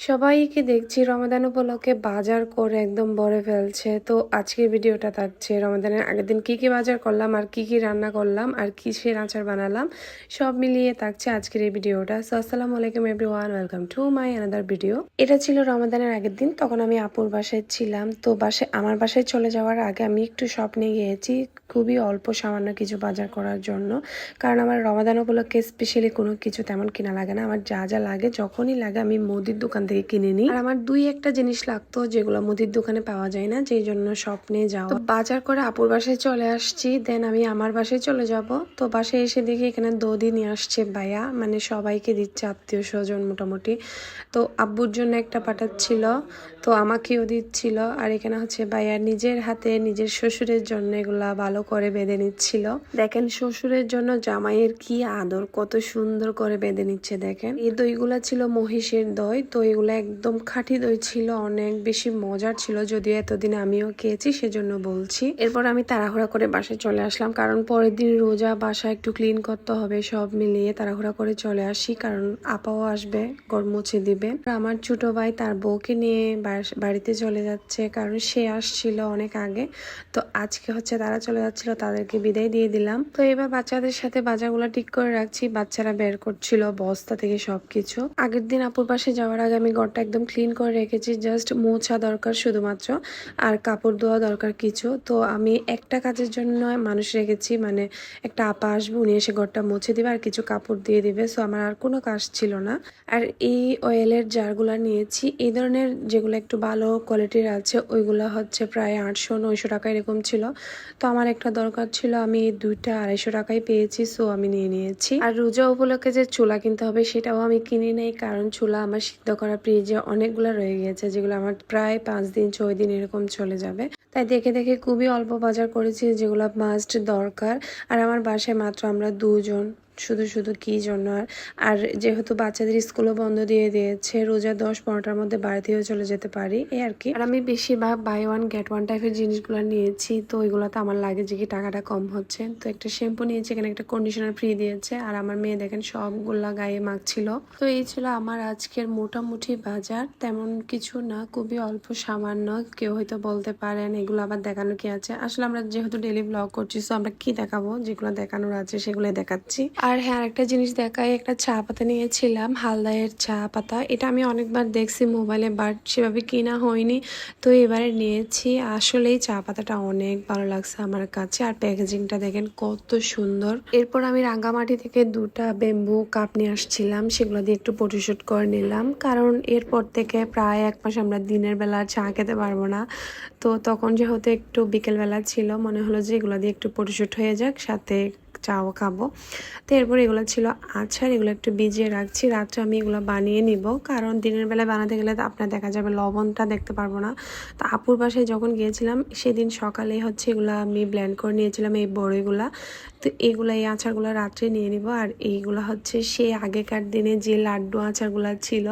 সবাইকে দেখছি রমাদান উপলক্ষে বাজার করে একদম ভরে ফেলছে। তো আজকের ভিডিওটা থাকছে রমাদানের আগের দিন কী কী বাজার করলাম, আর কি কি রান্না করলাম, আর কিসের আচার বানালাম, সব মিলিয়ে থাকছে আজকের এই ভিডিওটা। সো আসসালামু আলাইকুম every one welcome to my another video এটা ছিল রমাদানের আগের দিন, তখন আমি আপুর বাসায় ছিলাম। তো বাসায় আমার বাসায় চলে যাওয়ার আগে আমি একটু স্বপ্নে গিয়েছি খুবই অল্প সামান্য কিছু বাজার করার জন্য। কারণ আমার রমাদান উপলক্ষে স্পেশালি কোনো কিছু তেমন কিনা লাগে না। আমার যা যা লাগে, যখনই লাগে আমি মুদির দোকান থেকে কিনে নিই। আর আমার দুই একটা জিনিস লাগতো যেগুলো মুদির দোকানে পাওয়া যায় না, যেই জন্য স্বপ্নে যাওয়া। বাজার করে আপুর বাসায় চলে আসছি, দেন আমি আমার বাসায় চলে যাব। তো বাসায় এসে দেখি এখানে দদি নিয়ে আসছে ভাইয়া মানে সবাইকে দিচ্ছে আত্মীয় স্বজন মোটামুটি। তো আব্বুর জন্য একটা পাঠাচ্ছিল, তো আমাকেও দিচ্ছিল। আর এখানে হচ্ছে ভাইয়া নিজের হাতে নিজের শ্বশুরের জন্য এগুলা ভালো করে বেঁধে নিচ্ছিল। দেখেন শ্বশুরের জন্য জামাইয়ের কি আদর, কত সুন্দর করে বেঁধে নিচ্ছে দেখেন। এই দইগুলা ছিল মহিষের দই, তো এগুলো একদম খাঁটি দই ছিল, অনেক বেশি মজার ছিল, যদিও এতদিন আমিও খেয়েছি, সেজন্য বলছি। এরপর আমি তাড়াহুড়া করে বাসায় চলে আসলাম, কারণ পরের দিন রোজা বাসা একটু ক্লিন করতে হবে, সব মিলিয়ে তাড়াহুড়া করে চলে আসি, কারণ আপাও আসবে, ঘর মুছে দিবে। আমার ছোট ভাই তার বউকে নিয়ে বাড়িতে চলে যাচ্ছে, কারণ সে আসছিল অনেক আগে। তো আজকে হচ্ছে তারা চলে যাচ্ছিল, তাদেরকে বিদায় দিয়ে দিলাম। তো এবার বাচ্চাদের সাথে বাজারগুলো ঠিক করে রাখছি, বাচ্চারা বের করছিল বস্তা থেকে সবকিছু। আগের দিন আপুর পাশে যাওয়ার আগে আমি ঘরটা একদম ক্লিন করে রেখেছি জাস্ট মোছা দরকার শুধুমাত্র আর কাপড় ধোয়া দরকার কিছু। তো আমি একটা কাজের জন্য মানুষ রেখেছি মানে একটা আপা আসবে, উনি এসে ঘরটা মুছে দিবে আর কিছু কাপড় দিয়ে দিবে। সো আমার আর কোনো কাজ ছিল না। আর এই অয়েলের জারগুলো নিয়েছি, এই ধরনের যেগুলো একটু ভালো কোয়ালিটির আছে, ওইগুলো হচ্ছে প্রায় আটশো, নয়শো টাকা এরকম ছিল। তো আমার একটা দরকার ছিল, আমি দুইটা আড়াইশো টাকায় পেয়েছি সো আমি নিয়ে নিয়েছি। আর রোজা উপলক্ষে যে চুলা কিনতে হবে, সেটাও আমি কিনি নেই, কারণ চুলা আমার সিদ্ধ করা ফ্রিজে অনেকগুলো রয়ে গিয়েছে, যেগুলো আমার প্রায় পাঁচ দিন, ছয় দিন এরকম চলে যাবে। তাই দেখে দেখে খুবই অল্প বাজার করেছি, যেগুলো মাস্ট দরকার। আর আমার বাসায় মাত্র আমরা দুজন শুধু শুধু কি জন্য? আর আর যেহেতু বাচ্চাদের স্কুলও বন্ধ দিয়ে দিয়েছে, রোজা দশ পনেরোটার মধ্যে বাড়িতেও চলে যেতে পারি, এই আর কি। আর আমি বেশিরভাগ বাই ওয়ান গেট ওয়ান টাইপের জিনিসগুলো নিয়েছি, তো ওইগুলোতে আমার লাগে যে কি টাকাটা কম হচ্ছে? তো একটা শ্যাম্পু নিয়েছি, এখানে একটা কন্ডিশনার ফ্রি দিয়েছে, আর আমার মেয়ে দেখেন সবগুলা গায়ে মাখছিল। তো এই ছিল আমার আজকের মোটামুটি বাজার, তেমন কিছু না, খুবই অল্প সামান্য, কেউ হয়তো বলতে পারেন, এগুলো আবার দেখানো কি আছে? আসলে আমরা যেহেতু ডেলি ব্লগ করছি তো আমরা কি দেখাবো? যেগুলো দেখানোর আছে সেগুলো দেখাচ্ছি। আর হ্যাঁ একটা জিনিস দেখাই, একটা চা পাতা নিয়েছিলাম, হালদায়ের চা পাতা। এটা আমি অনেকবার দেখছি মোবাইলে, বাট সেভাবে কিনা হয়নি। তো এবারে নিয়েছি। আসলেই চা পাতাটা অনেক ভালো লাগছে আমার কাছে। আর প্যাকেজিংটা দেখেন কত সুন্দর। এরপর আমি রাঙ্গামাটি থেকে দুটা বেম্বু কাপ নিয়ে আসছিলাম। সেগুলো দিয়ে একটু ফটোশুট করে নিলাম। কারণ এরপর থেকে প্রায় এক মাস আমরা দিনের বেলা চা খেতে পারব না। তো তখন যেহেতু একটু বিকেলবেলা ছিল, মনে হলো যে এগুলো দিয়ে একটু ফটোশুট হয়ে যাক, সাথে চাও খাব। তো এরপর এগুলো ছিল আচার, এগুলো একটু ভিজিয়ে রাখছি। রাত্রে আমি এগুলো বানিয়ে নিব। কারণ দিনের বেলায় বানাতে গেলে তো আপনার দেখা যাবে লবণটা দেখতে পারব না। তো আপুর বাসায় যখন গিয়েছিলাম, সেদিন সকালে হচ্ছে এগুলো আমি ব্ল্যান্ড করে নিয়েছিলাম এই বড়িগুলা তো এগুলো এই আচারগুলো রাত্রে নিয়ে নিব। আর এইগুলো হচ্ছে সে আগেকার দিনে যে লাড্ডু আচারগুলো ছিল,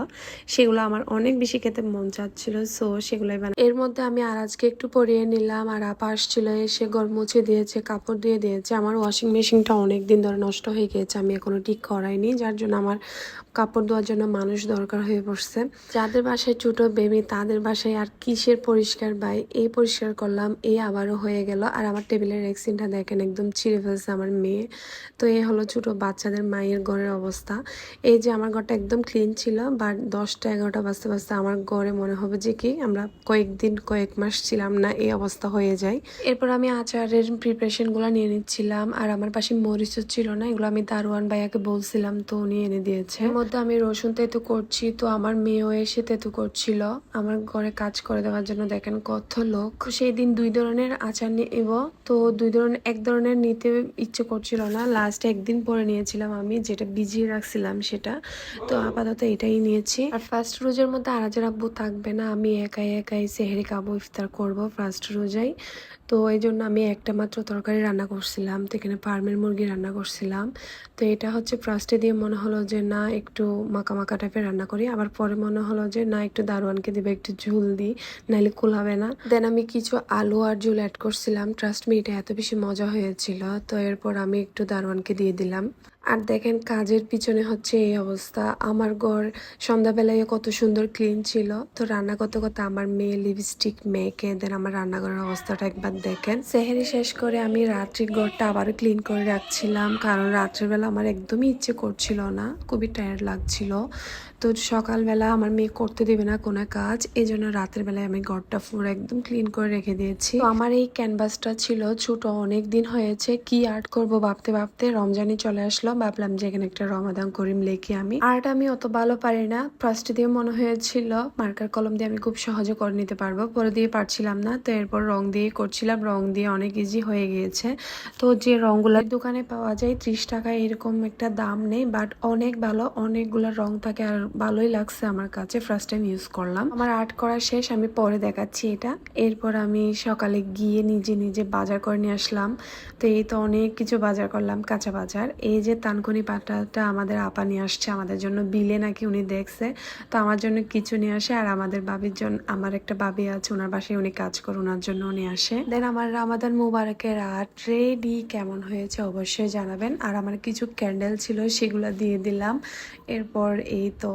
সেগুলো আমার অনেক বেশি খেতে মন চাচ্ছিল। সো সেগুলোই বানা এর মধ্যে আমি আর আজকে একটু পরিয়ে নিলাম। আর আপা আসছিল, এসে গড় মুছে দিয়েছে, কাপড় দিয়ে দিয়েছে। আমার ওয়াশিং মেশিনটা অনেক দিন ধরে নষ্ট হয়ে গিয়েছে। আমি এখনও ঠিক করাইনি, যার জন্য আমার কাপড় ধোয়ার জন্য মানুষ দরকার হয়ে পড়ছে। যাদের বাসায় ছোট বেবি, তাদের বাসায় আর কিসের পরিষ্কার বাই এই পরিষ্কার করলাম, এই আবারও হয়ে গেল। আর আমার টেবিলের রেক্সিনটা দেখেন, একদম ছিঁড়ে ফেলছে আমার মেয়ে। তো এই হলো ছোট বাচ্চাদের মায়ের ঘরের অবস্থা। এই যে আমার ঘরটা একদম ক্লিন ছিল বাট দশটা এগারোটা বাজতে বাজতে আমার ঘরে মনে হবে যে কি, আমরা কয়েকদিন, কয়েক মাস ছিলাম না, এই অবস্থা হয়ে যায়। এরপর আমি আচারের প্রিপারেশনগুলো নিয়ে নিচ্ছিলাম, আর আমার পাশে মরিচও ছিল না, এগুলো আমি দারোয়ান ভাইয়াকে বলছিলাম, তো উনি এনে দিয়েছে। এর মধ্যে আমি রসুন তেতু করছি, তো আমার মেয়েও এসে তেতু করছিল। আমার ঘরে কাজ করে দেওয়ার জন্য দেখেন কত লোক। সেই দিন দুই ধরনের আচার নিয়ে নিব তো দুই ধরনের, এক ধরনের নিতে ইচ্ছে করছিল না। লাস্ট একদিন পরে নিয়েছিলাম আমি, যেটা ভিজিয়ে রাখছিলাম সেটা। তো আপাতত এটাই নিয়েছি। আর ফার্স্ট রোজের মধ্যে আরাজের আব্বু থাকবে না, আমি একাই একাই সেহেরি খাব, ইফতার করব ফার্স্ট রোজাই। তো এই জন্য আমি একটা মাত্র তরকারি রান্না করছিলাম, তো এখানে ফার্মের মুরগি রান্না করছিলাম। তো এটা হচ্ছে ফার্স্টে দিয়ে মনে হলো যে, না, একটু মাখা মাখা টাইপের রান্না করি। আবার পরে মনে হলো যে, না, একটু দারোয়ানকে দেবে, একটু ঝুল দিই নাহলে কুলাবে না। দেন আমি কিছু আলু আর ঝুল অ্যাড করছিলাম। ট্রাস্ট মি এটা এত বেশি মজা হয়েছিল। তো এর এরপর আমি একটু দারোয়ানকে দিয়ে দিলাম। আর দেখেন কাজের পিছনে হচ্ছে এই অবস্থা। আমার ঘর সন্ধ্যাবেলায় কত সুন্দর ক্লিন ছিল। তো রান্না করতে করতে আমার মেয়ে লিপস্টিক মেয়েকে দেন আমার রান্নাঘরের অবস্থাটা একবার দেখেন। সেহেরি শেষ করে আমি রাত্রির ঘরটা আবারও ক্লিন করে রাখছিলাম। কারণ রাত্রিবেলা আমার একদমই ইচ্ছে করছিল না। খুবই টায়ার্ড লাগছিল। তো সকালবেলা আমার মেয়ে করতে দেবে না কোনো কাজ। এই জন্য রাতের বেলায় আমি ঘরটা পুরো একদম ক্লিন করে রেখে দিয়েছি। আমার এই ক্যানভাসটা ছিল ছোট অনেক দিন হয়েছে। কি আর্ট করব ভাবতে ভাবতে রমজানি চলে আসলো ভাবলাম যে এখানে একটা রমাদান করিম লেখি আমি। আর্ট আমি অত ভালো পারি না। ফার্স্ট দিয়ে মনে হয়েছিল মার্কার কলম দিয়ে আমি খুব সহজে করে নিতে পারব। পরে দিয়ে পারছিলাম না, তো এরপর রং দিয়ে করছিলাম। রং দিয়ে অনেক ইজি হয়ে গিয়েছে। তো যে রংগুলো দোকানে পাওয়া যায়, ত্রিশ টাকা এরকম একটা দাম নেই বাট অনেক ভালো, অনেকগুলো রং থাকে আর ভালোই লাগছে আমার কাছে। ফার্স্ট টাইম ইউজ করলাম। আমার আর্ট করা শেষ, আমি পরে দেখাচ্ছি এটা। এরপর আমি সকালে গিয়ে নিজে নিজে বাজার করে নিয়ে আসলাম। তো এই তো অনেক কিছু বাজার করলাম, কাঁচা বাজার। এই যে তানকুনি পাতাটা আমাদের আপা নিয়ে আসছে, আমাদের জন্য বিলে নাকি উনি দেখছে। তো আমার জন্য কিছু নিয়ে আসে আর আমাদের বাবির জন্য আমার একটা বাবি আছে ওনার বাসায় উনি কাজ করে ওনার জন্য উনি আসে। দেন আমার রামাদান মুবারকের আর্ট রেডি কেমন হয়েছে অবশ্যই জানাবেন। আর আমার কিছু ক্যান্ডেল ছিল সেগুলো দিয়ে দিলাম। এরপর এই তো।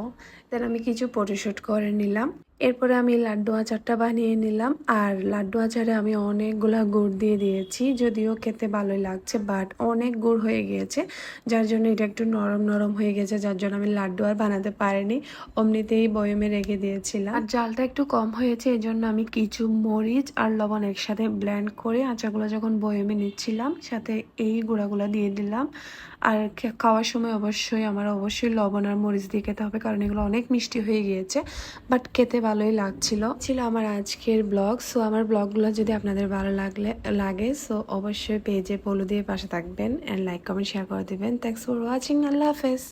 দেন আমি কিছু ফটোশ্যুট করে নিলাম। এরপরে আমি লাড্ডু আচারটা বানিয়ে নিলাম, আর লাড্ডু আচারে আমি অনেকগুলা গুড় দিয়ে দিয়েছি, যদিও খেতে ভালোই লাগছে বাট অনেক গুড় হয়ে গিয়েছে, যার জন্য এটা একটু নরম নরম হয়ে গেছে, যার জন্য আমি লাড্ডু আর বানাতে পারিনি, অমনিতেই বয়মে রেখে দিয়েছিলাম। আর জালটা একটু কম হয়েছে এই জন্য আমি কিছু মরিচ আর লবণ একসাথে ব্ল্যান্ড করে আচারগুলো যখন বয়মে নিচ্ছিলাম, সাথে এই গুঁড়াগুলো দিয়ে দিলাম। আর খাওয়ার সময় অবশ্যই আমার অবশ্যই লবণ আর মরিচ দিয়ে খেতে হবে, কারণ এগুলো অনেক মিষ্টি হয়ে গিয়েছে, বাট খেতে ভালোই লাগছিল। ছিল আমার আজকের ব্লগ, সো আমার ব্লগগুলো যদি আপনাদের ভালো লাগলে, লাগে, সো অবশ্যই পেজে পলো দিয়ে পাশে থাকবেন অ্যান্ড লাইক কমেন্ট শেয়ার করে দেবেন। থ্যাংকস ফর ওয়াচিং আল্লাহ হাফেজ।